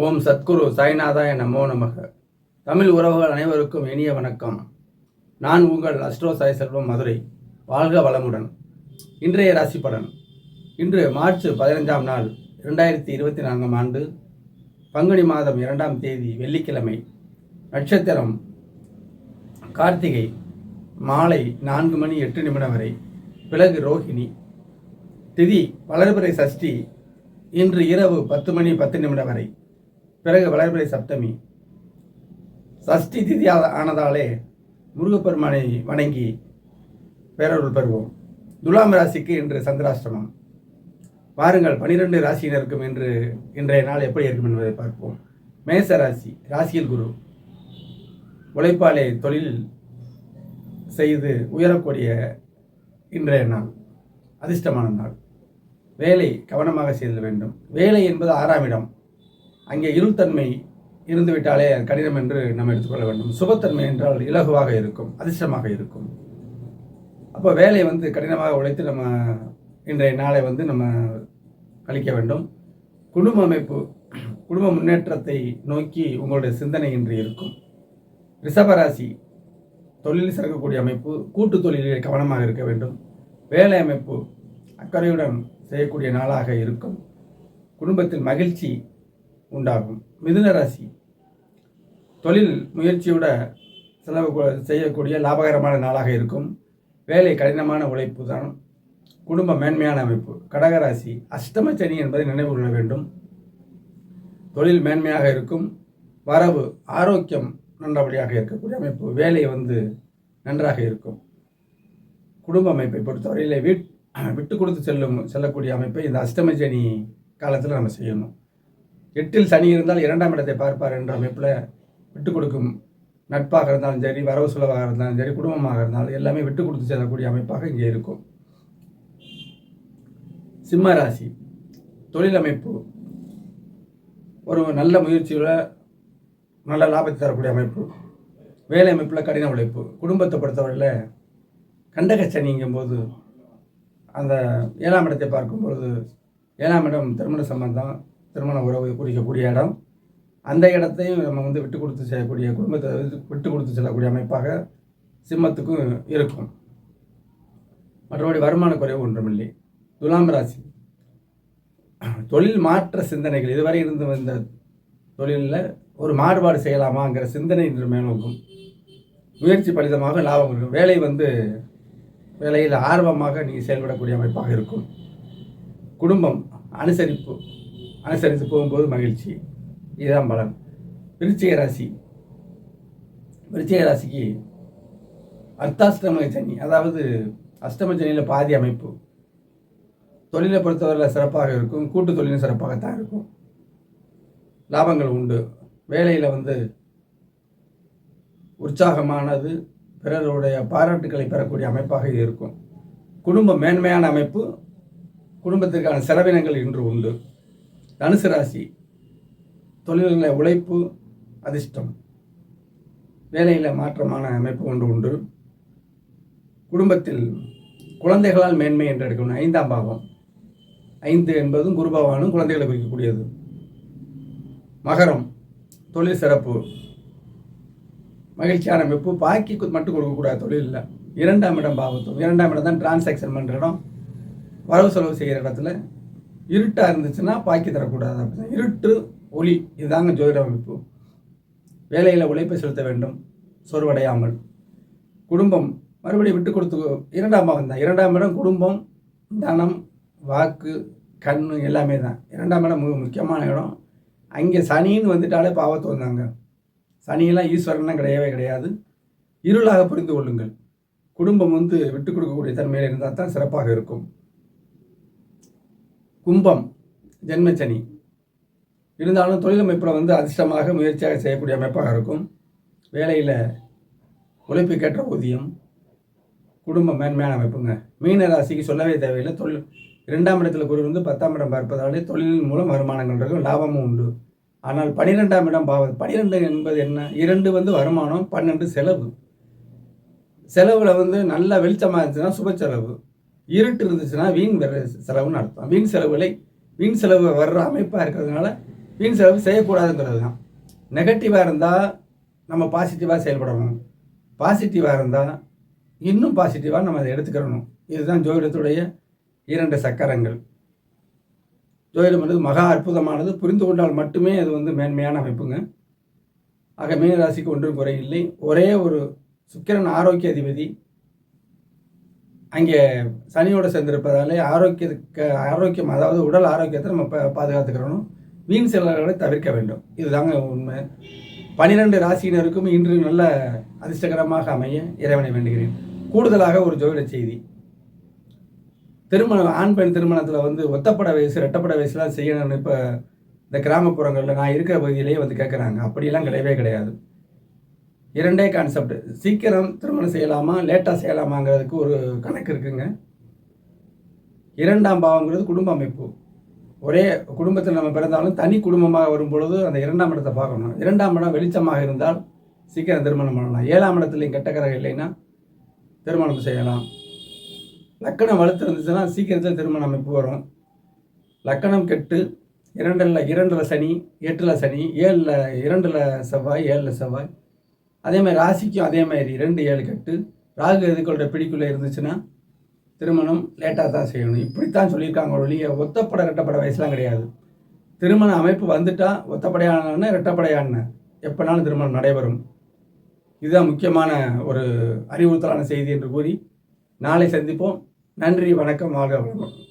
ஓம் சத்குரு சாய்நாதாய நமோ நமக. தமிழ் உறவுகள் அனைவருக்கும் இனிய வணக்கம். நான் உங்கள் அஸ்ட்ரோ சாய் செல்வம் மதுரை. வாழ்க வளமுடன். இன்றைய ராசி பலன். இன்று மார்ச் பதினைஞ்சாம் நாள் இரண்டாயிரத்தி இருபத்தி நான்காம் ஆண்டு பங்குனி மாதம் இரண்டாம் தேதி வெள்ளிக்கிழமை. நட்சத்திரம் கார்த்திகை மாலை நான்கு மணி எட்டு நிமிடம் வரை. பிறகு ரோஹிணி. திதி வளர்பிறை சஷ்டி இன்று இரவு பத்து மணி பத்து நிமிடம் வரை. பிறகு வளர்பிறை சப்தமி சஷ்டி திதி ஆனதாலே முருகப்பெருமானை வணங்கி பேரருள் பெறுவோம் துலாம் ராசிக்கு இன்று சந்திராஷ்டமம். வாருங்கள் பனிரெண்டு ராசியினருக்கும் இன்று இன்றைய நாள் எப்படி இருக்கும் என்பதை பார்ப்போம். மேச ராசி ராசியில் குரு. உழைப்பாலே தொழில் செய்து உயரக்கூடிய இன்றைய நாள். அதிர்ஷ்டமான நாள். வேலை கவனமாக செய்தல் வேண்டும். வேலை என்பது ஆறாம் இடம். அங்கே இருள்தன்மை இருந்துவிட்டாலே கடினம் என்று நம்ம எடுத்துக்கொள்ள வேண்டும். சுபத்தன்மை என்றால் இலகுவாக இருக்கும் அதிர்ஷ்டமாக இருக்கும். அப்போ வேலை வந்து கடினமாக உழைத்து நம்ம இன்றைய நாளை வந்து நம்ம கழிக்க வேண்டும். குடும்ப அமைப்பு குடும்ப முன்னேற்றத்தை நோக்கி உங்களுடைய சிந்தனை இன்று இருக்கும். ரிஷபராசி தொழில் சிறக்கக்கூடிய அமைப்பு கூட்டு தொழிலில் கவனமாக இருக்க வேண்டும். வேலை அமைப்பு அக்கறையுடன் செய்யக்கூடிய நாளாக இருக்கும். குடும்பத்தில் மகிழ்ச்சி உண்டாகும். மிதுன ராசி. தொழில் முயற்சியோட செலவு செய்யக்கூடிய லாபகரமான நாளாக இருக்கும். வேலை கடினமான உழைப்பு தான் குடும்ப மேன்மையான அமைப்பு. கடகராசி அஷ்டம சனி என்பதை நினைவு கொள்ள வேண்டும். தொழில் மேன்மையாக இருக்கும். வரவு ஆரோக்கியம் நல்லபடியாக இருக்கக்கூடிய அமைப்பு. வேலை வந்து நன்றாக இருக்கும். குடும்ப அமைப்பை பொறுத்தவரையில் வீட் விட்டு கொடுத்து செல்லும் செல்லக்கூடிய அமைப்பை இந்த அஷ்டம சனி காலத்தில் நம்ம செய்யணும். எட்டில் சனி இருந்தால் இரண்டாம் இடத்தை பார்ப்பார் என்ற அமைப்பில் விட்டு கொடுக்கும் நட்பாக இருந்தாலும் சரி வரவு செலவாக இருந்தாலும் சரி குடும்பமாக இருந்தாலும் எல்லாமே விட்டு கொடுத்து செல்லக்கூடிய அமைப்பாக இங்கே இருக்கும். சிம்ம ராசி தொழில் அமைப்பு ஒரு நல்ல முயற்சியில் நல்ல லாபத்தை தரக்கூடிய அமைப்பு. வேலை அமைப்பில் கடின உழைப்பு. குடும்பத்தை பொறுத்தவரையில் கண்டக சனிங்கும் போது அந்த ஏழாம் இடத்தை பார்க்கும்பொழுது ஏழாம் இடம் திருமண சம்பந்தம் திருமண உறவு குறிக்கக்கூடிய இடம். அந்த இடத்தையும் நம்ம வந்து விட்டு கொடுத்து செய்யக்கூடிய குடும்பத்தை விட்டு கொடுத்து செல்லக்கூடிய அமைப்பாக சிம்மத்துக்கும் இருக்கும். மற்றபடி வருமான குறைவு ஒன்றுமில்லை. துலாம் ராசி. தொழில் மாற்ற சிந்தனைகள். இதுவரை இருந்து வந்த தொழிலில் ஒரு மாறுபாடு செய்யலாமாங்கிற சிந்தனை இன்று மேலோங்கும். முயற்சி பலிதமாக லாபம் இருக்கும். வேலை வந்து வேலையில் ஆர்வமாக நீங்கள் செயல்படக்கூடிய அமைப்பாக இருக்கும். குடும்பம் அனுசரிப்பு அனுசரித்து போகும்போது மகிழ்ச்சி. இதுதான் பலன். விருச்சிக ராசி. விருச்சிக ராசிக்கு அர்த்தாஷ்டம சனி அதாவது அஷ்டம சனியில் பாதி அமைப்பு. தொழிலை பொறுத்தவரையில் சிறப்பாக இருக்கும். கூட்டு தொழிலும் சிறப்பாகத்தான் இருக்கும். லாபங்கள் உண்டு. வேலையில் வந்து உற்சாகமானது பிறருடைய பாராட்டுக்களை பெறக்கூடிய அமைப்பாக இது இருக்கும். குடும்ப மேன்மையான அமைப்பு குடும்பத்திற்கான செலவினங்கள் இன்று உண்டு. தனுசு ராசி. தொழில்களில் உழைப்பு அதிர்ஷ்டம். வேலையில் மாற்றமான அமைப்பு ஒன்று உண்டு. குடும்பத்தில் குழந்தைகளால் மேன்மை என்று எடுக்கணும். ஐந்தாம் பாவம். ஐந்து என்பதும் குருபாவானும் குழந்தைகளை குறிக்கக்கூடியது. மகரம். தொழில் சிறப்பு. மகிழ்ச்சியான அமைப்பு. பாக்கி மட்டும் கொடுக்கக்கூடாது. தொழிலில் இரண்டாம் இடம் பாவத்தும். இரண்டாம் இடம் தான் டிரான்சாக்ஷன் பண்ணுற இடம். வரவு செலவு செய்கிற இடத்துல இருட்டாக இருந்துச்சுன்னா பாக்கி தரக்கூடாது. அப்படின்னு இருட்டு ஒளி இதுதாங்க ஜோதிட அமைப்பு. வேலையில் உழைப்பை செலுத்த வேண்டும். சோர்வடையாமல். குடும்பம் மறுபடியும் விட்டு கொடுத்து இரண்டாம் பாகம் தான். இரண்டாம் இடம் குடும்பம் தனம் வாக்கு கண் எல்லாமே தான். இரண்டாம் இடம் மிக முக்கியமான இடம். அங்கே சனின்னு வந்துட்டாலே பாவத்தை வந்தாங்க சனியெல்லாம் ஈஸ்வரன்லாம் கிடையவே கிடையாது. இருளாக புரிந்து கொள்ளுங்கள். குடும்பம் வந்து விட்டு கொடுக்கக்கூடிய தன்மையில் இருந்தால் தான் சிறப்பாக இருக்கும். கும்பம் ஜென்மச்சனி. இருந்தாலும் தொழில் அமைப்பில் வந்து அதிர்ஷ்டமாக முயற்சியாக செய்யக்கூடிய அமைப்பாக இருக்கும். வேலையில் உழைப்புக்கேற்ற ஊதியம் குடும்ப மேன்மையான அமைப்புங்க. மீன ராசிக்கு சொல்லவே தேவையில்லை. தொழில் இரண்டாம் இடத்துல குரு வந்து பத்தாம் இடம் பார்ப்பதாலே தொழிலின் மூலம் வருமானங்கள் இருக்கும் லாபமும் உண்டு. ஆனால் பனிரெண்டாம் இடம் பாவது பனிரெண்டு என்பது என்ன? இரண்டு வந்து வருமானம் பன்னெண்டு செலவு. செலவில் வந்து நல்ல வெளிச்சமாக இருந்துச்சுன்னா சுப செலவு. இருட்டு இருந்துச்சுன்னா வீண் செலவுன்னு அர்த்தம். வீண் செலவுகளை வீண் செலவு வர்ற அமைப்பாக இருக்கிறதுனால வீண் செலவு செய்யக்கூடாதுங்கிறது தான் நெகட்டிவாக இருந்தால் நம்ம பாசிட்டிவாக செயல்படணும். பாசிட்டிவாக இருந்தால் இன்னும் பாசிட்டிவாக நம்ம அதை எடுத்துக்கிறணும். இதுதான் ஜோதிடத்துடைய இரண்டு சக்கரங்கள். ஜோதிடம் என்பது மகா அற்புதமானது. புரிந்து கொண்டால் மட்டுமே அது வந்து மேன்மையான அமைப்புங்க. ஆக மீனராசிக்கு ஒன்றும் குறையில்லை. ஒரே ஒரு சுக்கிரன் ஆரோக்கிய அதிபதி. அங்கே சனியோடு சேர்ந்திருப்பதாலே ஆரோக்கியத்துக்கு ஆரோக்கியம் அதாவது உடல் ஆரோக்கியத்தை நம்ம பாதுகாத்துக்கிறணும். வீண் செலவுகளை தவிர்க்க வேண்டும். இதுதாங்க உண்மை. பனிரெண்டு ராசியினருக்கும் இன்று நல்ல அதிர்ஷ்டகரமாக அமைய இறைவனை வேண்டுகிறேன். கூடுதலாக ஒரு ஜோதிட செய்தி. திருமணம் ஆண் பெண் திருமணத்தில் வந்து ஒத்தப்பட வயசு ரெட்டப்பட வயசுலாம் செய்யணும்னு இப்போ இந்த கிராமப்புறங்களில் நான் இருக்கிற பகுதியிலேயே வந்து கேட்குறாங்க அப்படியெல்லாம் கிடையவே கிடையாது. இரண்டே கான்செப்ட் சீக்கிரம் திருமணம் செய்யலாமா லேட்டாக செய்யலாமாங்கிறதுக்கு ஒரு கணக்கு இருக்குங்க. இரண்டாம் பாவங்கிறது குடும்ப அமைப்பு. ஒரே குடும்பத்தில் நம்ம பிறந்தாலும் தனி குடும்பமாக வரும் பொழுது அந்த இரண்டாம் இடத்தை பார்க்கணும். இரண்டாம் இடம் வெளிச்சமாக இருந்தால் சீக்கிரம் திருமணம் பண்ணலாம். ஏழாம் இடத்துலையும் கெட்டக்கரகம் இல்லைன்னா திருமணம் செய்யலாம். லக்கணம் வலுத்து இருந்துச்சுன்னா சீக்கிரத்தில் திருமண அமைப்பு வரும். லக்கணம் கெட்டு இரண்டில் இரண்டில் சனி எட்டில் சனி ஏழில் இரண்டில் செவ்வாய் ஏழில் செவ்வாய் அதே மாதிரி ராசிக்கும் அதே மாதிரி ரெண்டு ஏழு கட்டு. ராகு எதுக்களோட பிடிக்குள்ளே இருந்துச்சுன்னா திருமணம் லேட்டாக தான் செய்யணும். இப்படித்தான் சொல்லியிருக்காங்க. ஒழிய ஒத்தப்பட ரெட்டப்பட வயசுலாம் கிடையாது. திருமண அமைப்பு வந்துட்டால் ஒத்தப்படையான ரெட்டப்படையான எப்போனாலும் திருமணம் நடைபெறும். இதுதான் முக்கியமான ஒரு அறிவுறுத்தலான செய்தி என்று கூறி நாளை சந்திப்போம். நன்றி வணக்கம் வாழ்க வளமுடன்.